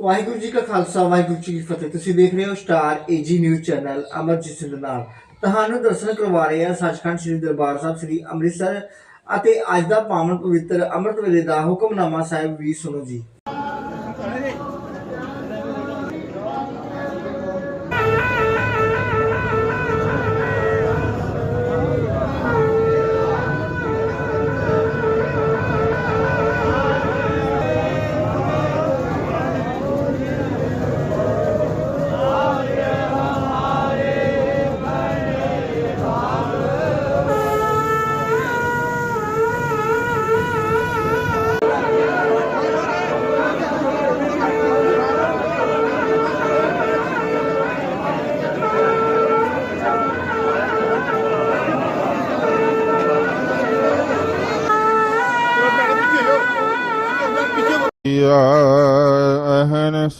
ਵਾਹਿਗੁਰੂ ਜੀ ਕਾ ਖਾਲਸਾ, ਵਾਹਿਗੁਰੂ ਜੀ ਕੀ ਫਤਿਹ। ਤੁਸੀਂ ਦੇਖ ਰਹੇ ਹੋ star A G news channel Amarjit Singh ਨਾਲ। ਤੁਹਾਨੂੰ ਦਰਸ਼ਨ ਕਰਵਾ ਰਹੇ ਹਾਂ ਸੱਚਖੰਡ ਸ੍ਰੀ ਦਰਬਾਰ ਸਾਹਿਬ, ਸ੍ਰੀ ਅੰਮ੍ਰਿਤਸਰ ਅਤੇ ਅੱਜ ਦਾ ਪਾਵਨ ਪਵਿੱਤਰ ਅੰਮ੍ਰਿਤ ਵੇਲੇ ਦਾ ਹੁਕਮਨਾਮਾ ਸਾਹਿਬ ਵੀ ਸੁਣੋ ਜੀ।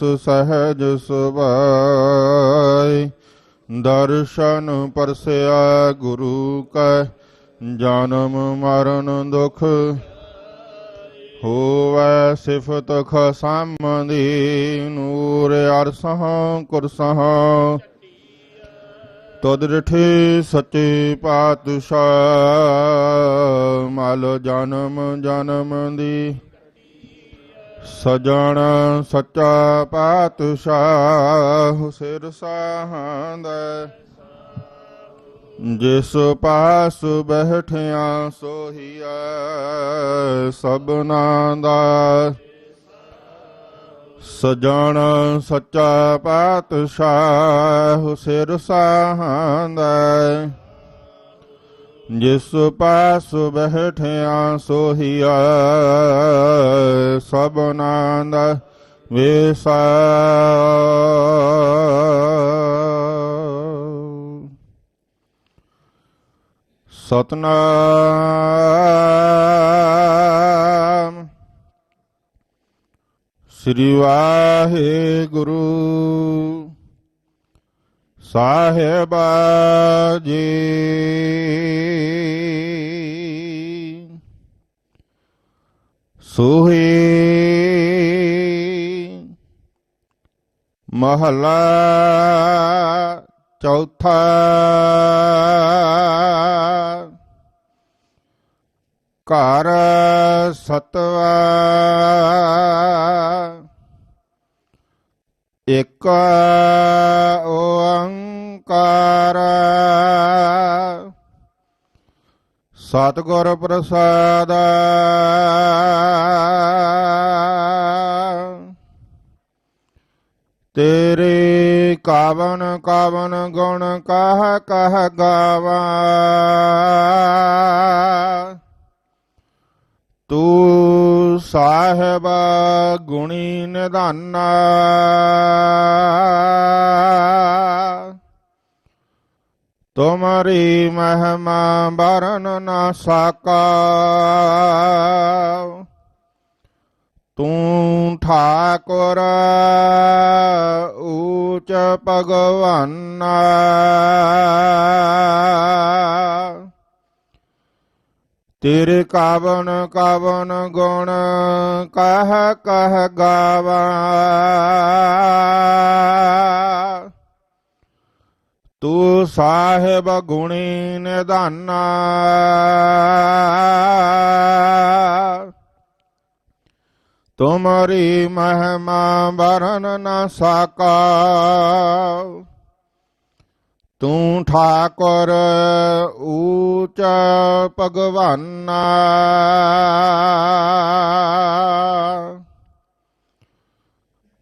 ਸਹਿਜ ਸੁਭਾਈ। ਦਰਸ਼ਨ ਪਰਸਿਆ ਗੁਰੂ ਕੈ, ਜਨਮ ਮਰਨ ਦੁਖ ਹੋਵੈ ਸਿਫਤ ਖਸਮਦੀ ਨੂਰ ਅਰਸਹ ਕੁਰਸਹ। ਤਦ ਰਿਠੇ ਸੱਚੇ ਪਾਤਸ਼ਾਹ, ਮਲ ਜਨਮ ਜਨਮ ਦੀ। ਸਜਣ ਸੱਚਾ ਪਾਤਸ਼ਾਹ ਸਿਰ ਸਾਹੰਦ ਜਿਸ ਪਾਸ ਬਹਿਠਿਆ ਸੋਹੀਆ ਸਭਨਾ ਦਾ। ਸਜਣ ਸੱਚਾ ਪਾਤਸ਼ਾਹ ਸਿਰ ਸਾਹੰਦ ਜਿਸ ਪਾਸ ਬਹਿਠਿਆ ਸੋਹੀਆ ਸਭਨਾ ਦਾ ਵੇਸਾ। ਸਤਨਾਮ। ਸ੍ਰੀ ਵਾਹਿਗੁਰੂ। ਸਾਹਿਬ ਜੀ ਸੋਹੀ ਮਹਲਾ ਚੌਥਾ। ਘਰ ਸਤਵਾ। ਇਕ ਓੰਕਾਰ। ਸਤਿਗੁਰ ਪ੍ਰਸਾਦ। ਤੇਰੇ ਕਾਵਨ ਕਾਵਨ ਗੁਣ ਕਹ ਕਹ ਗਾਵਾ। ਤੂੰ ਸਾਹਿਬ ਗੁਣੀ ਨਿਧਾਨਾ। ਤੁਮਰੀ ਮਹਿਮਾ ਬਰਨ ਨਾ ਸਾਕਾ। ਤੂੰ ਠਾਕੁਰ ਊਚ ਭਗਵਾਨਾ। ਤੇਰੇ ਕਾਵਨ ਕਾਵਨ ਗੁਣ ਕਹ ਕਹ ਗਾਵਾ ਤੂੰ ਸਾਹਿਬ ਗੁਣੀ ਨਿਧਾਨਾ। ਤੁਮਰੀ ਮਹਿਮਾ ਬਰਨ ਨਾ ਸਾਕਾ। ਤੂੰ ਠਾਕੁਰ ਊਚ ਭਗਵਾਨਾ।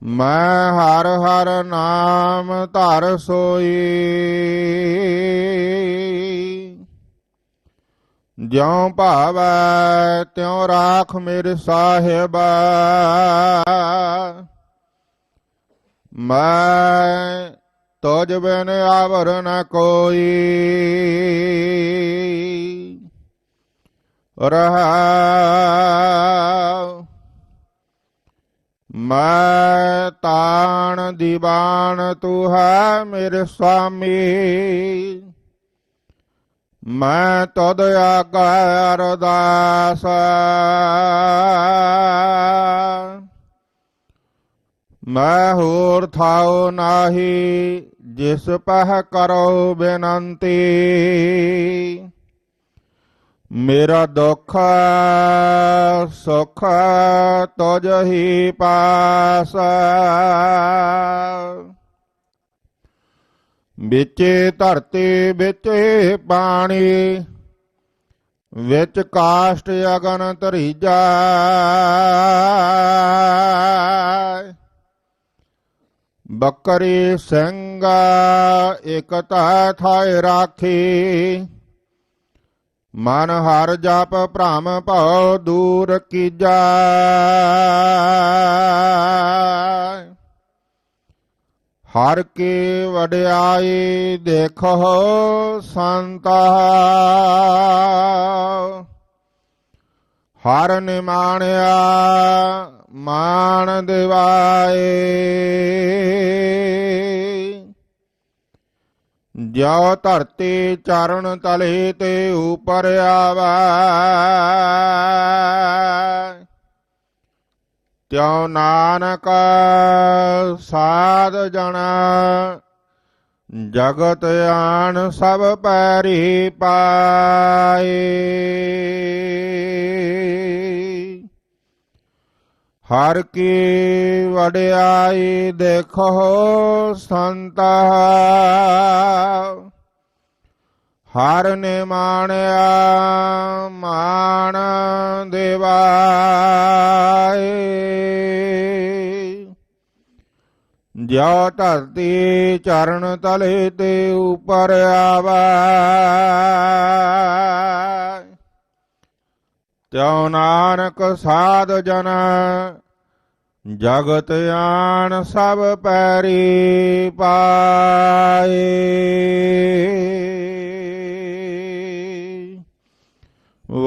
ਮੈਂ ਹਰ ਹਰ ਨਾਮ ਧਰ ਸੋਈ। ਜਿਉ ਭਾਵੈ ਤਿਉ ਰਾਖ ਮੇਰੇ ਸਾਹਿਬ। ਮੈਂ ਤੋਜ ਬਿਨ ਆਵਰ ਨ ਕੋਈ। ਰਹਾ ਮੈਂ ਤਾਣ ਦੀਵਾਨ ਤੂੰ ਹੈ ਮੇਰੇ ਸੁਆਮੀ ਮੈਂ ਤਦ ਆਗਾ ਅਰਦਾਸ। ਮੈਂ ਹੋਰ ਥਾਉ ਨਾਹੀ, ਜਿਸ ਪਹਿ ਕਰੋ ਬੇਨੰਤੀ। ਮੇਰਾ ਦੁੱਖ ਸੁਖ ਤੁਝ ਹੀ ਪਾਸ। ਵਿੱਚੇ ਧਰਤੀ, ਵਿੱਚੇ ਪਾਣੀ, ਵਿੱਚ ਕਾਸ਼ਟ ਅਗਨ ਧਰੀਜਾ। ਬੱਕਰੀ ਸਿੰਘ ਇਕਤਾ ਥਾਇ ਰਾਖੀ। ਮਨ ਹਰ ਜਪ ਭ੍ਰਮ ਭਉ ਦੂਰ ਕੀਜਾ। ਹਰ ਕੀ ਵਡਿਆਈ ਦੇਖੋ ਸੰਤਾ। ਹਰ ਨਿਮਾਣਿਆ ਮਾਨ ਦਿਵਾਏ। ਜੋ ਧਰਤੀ ਚਰਨ ਤਲੇ ਤੇ ਉਪਰ ਆਵਾ। ਤਿਉ ਨਾਨਕ ਸਾਧ ਜਣਾ ਜਗਤ ਆਣ ਸਭ ਪੈਰੀ ਪਾਏ। ਹਰ ਕੀ ਵਡਿਆਈ ਦੇਖੋ ਸੰਤਾ। ਹਰ ਨੇ ਮਾਣਿਆ ਮਾਣ ਦੇਵਾਏ। ਜਿਉ ਧਰਤੀ ਚਰਨ ਤਲੇ ਤੇ ਉਪਰ ਆਵਾ ਤਿਉ ਨਾਨਕ ਸਾਧ ਜਨ, ਜਗਤ ਆਣ ਸਭ ਪੈਰੀ ਪਾਏ।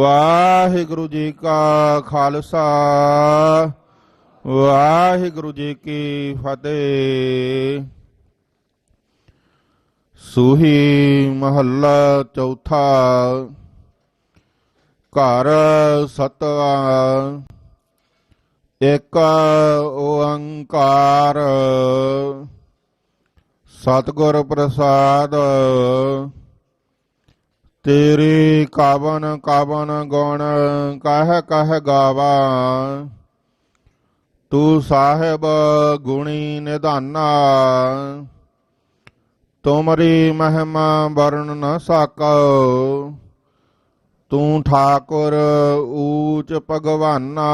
ਵਾਹਿਗੁਰੂ ਜੀ ਕਾ ਖਾਲਸਾ, ਵਾਹਿਗੁਰੂ ਜੀ ਕੀ ਫਤਿਹ। ਸੂਹੀ ਮਹੱਲਾ ਚੌਥਾ, ਘਰ ਸਤਵਾ, ਇੱਕ ਓੰਕਾਰ। ਸਤਿਗੁਰ ਪ੍ਰਸਾਦ ਤੇਰੀ ਕਾਵਨ ਕਾਵਨ ਗੁਣ ਕਹਿ ਕਹਿ ਗਾਵਾ। ਤੂੰ ਸਾਹਿਬ ਗੁਣੀ ਨਿਧਾਨਾ। ਤੁਮਰੀ ਮਹਿਮਾ ਵਰਨ ਨ ਸਕੋ। ਤੂੰ ਠਾਕੁਰ ਊਚ ਭਗਵਾਨਾ।